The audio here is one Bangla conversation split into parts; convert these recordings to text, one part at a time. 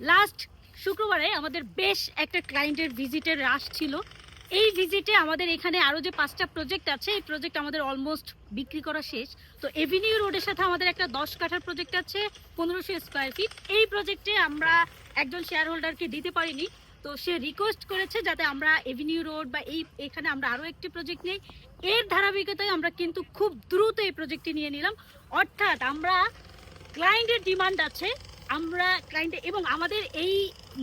লাস্ট শুক্রবারে আমাদের বেশ একটা ক্লায়েন্টের ভিজিটের রাশ ছিল। এই ভিজিটে আমাদের এখানে আরও যে পাঁচটা প্রজেক্ট আছে, এই প্রজেক্ট আমাদের অলমোস্ট বিক্রি করা শেষ। তো এভিনিউ রোডের সাথে আমাদের একটা দশ কাঠার প্রজেক্ট আছে, পনেরোশো স্কোয়ার ফিট এই প্রজেক্টে আমরা একজন শেয়ার হোল্ডারকে দিতে পারিনি। তো সে রিকোয়েস্ট করেছে যাতে আমরা এভিনিউ রোড বা এই, এখানে আমরা আরও একটি প্রজেক্ট নেই। এর ধারাবাহিকতায় আমরা কিন্তু খুব দ্রুত এই প্রজেক্টটি নিয়ে নিলাম। অর্থাৎ আমরা ক্লায়েন্টের ডিমান্ড আছে আমরা ক্লায়েন্টে এবং আমাদের এই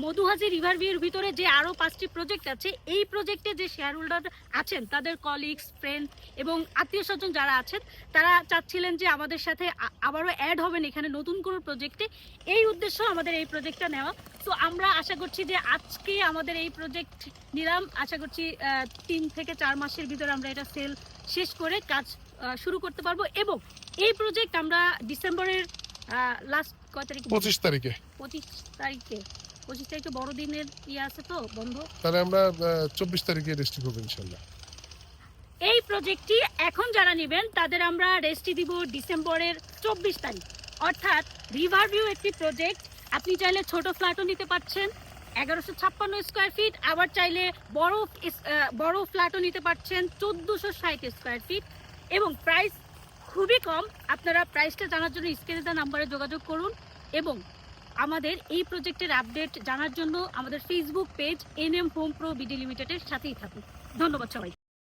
মধুহাজি রিভার ভিউর ভিতরে যে আরও পাঁচটি প্রজেক্ট আছে, এই প্রজেক্টে যে শেয়ার হোল্ডার আছেন, তাদের কলিগস ফ্রেন্ড এবং আত্মীয় স্বজন যারা আছেন, তারা চাচ্ছিলেন যে আমাদের সাথে আবারও অ্যাড হবেন এখানে নতুন কোনো প্রজেক্টে এই উদ্দেশ্য আমাদের এই প্রজেক্টটা নেওয়া। তো আমরা আশা করছি যে আজকে আমাদের এই প্রজেক্ট নিলাম। আশা করছি তিন থেকে চার মাসের ভিতরে আমরা এটা সেল শেষ করে কাজ শুরু করতে পারব। এবং এই প্রজেক্ট আমরা ডিসেম্বরের লাস্ট কয় তারিখ? পঁচিশ তারিখে। পঁচিশ তারিখে। পঁচিশ তারিখে বড়দিনের ইয়ে আছে তো বন্ধ? তাহলে আমরা চব্বিশ তারিখে রেজিস্ট্রি করব ইনশাল্লাহ। এই প্রজেক্টটি এখন যারা নেবেন তাদের আমরা দিব ডিসেম্বরের চব্বিশ তারিখ। অর্থাৎ রিভার ভিউ একটি প্রজেক্ট আপনি চাইলে ছোট ফ্ল্যাটও নিতে পারছেন এগারোশো ছাপ্পান্ন স্কোয়ার ফিট আবার চাইলে বড় বড় ফ্ল্যাটও নিতে পারছেন চোদ্দোশো ষাট স্কোয়ার ফিট এবং প্রাইস খুবই কম। আপনারা প্রাইসটা জানার জন্য স্ক্রিনে দেওয়া নাম্বারে যোগাযোগ করুন এবং আমাদের এই প্রজেক্টের আপডেট জানার জন্য আমাদের Facebook page N M home pro BD লিমিটেডের সাথেই থাকুন। ধন্যবাদ সবাই